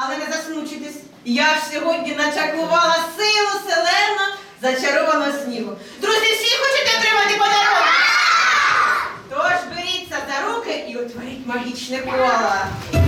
Але не засмучитесь. Я ж сьогодні начакувала силу селена зачарованого снігу. Друзі, всі хочете отримати подарунок? Тож беріться за руки і утворіть магічне коло.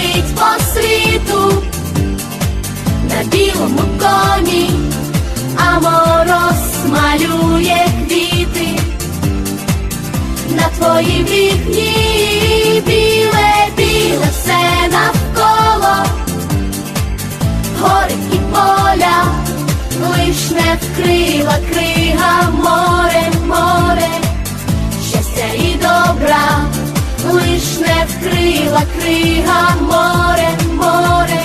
Летить по світу. На білому коні, а мороз малює квіти. На твоїм вікні біле, біле все навколо, гори і поля, лиш не вкрила крига вкрила крига море, море,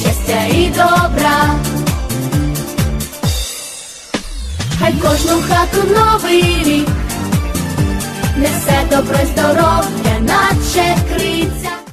щастя і добра. Хай кожну хату новий рік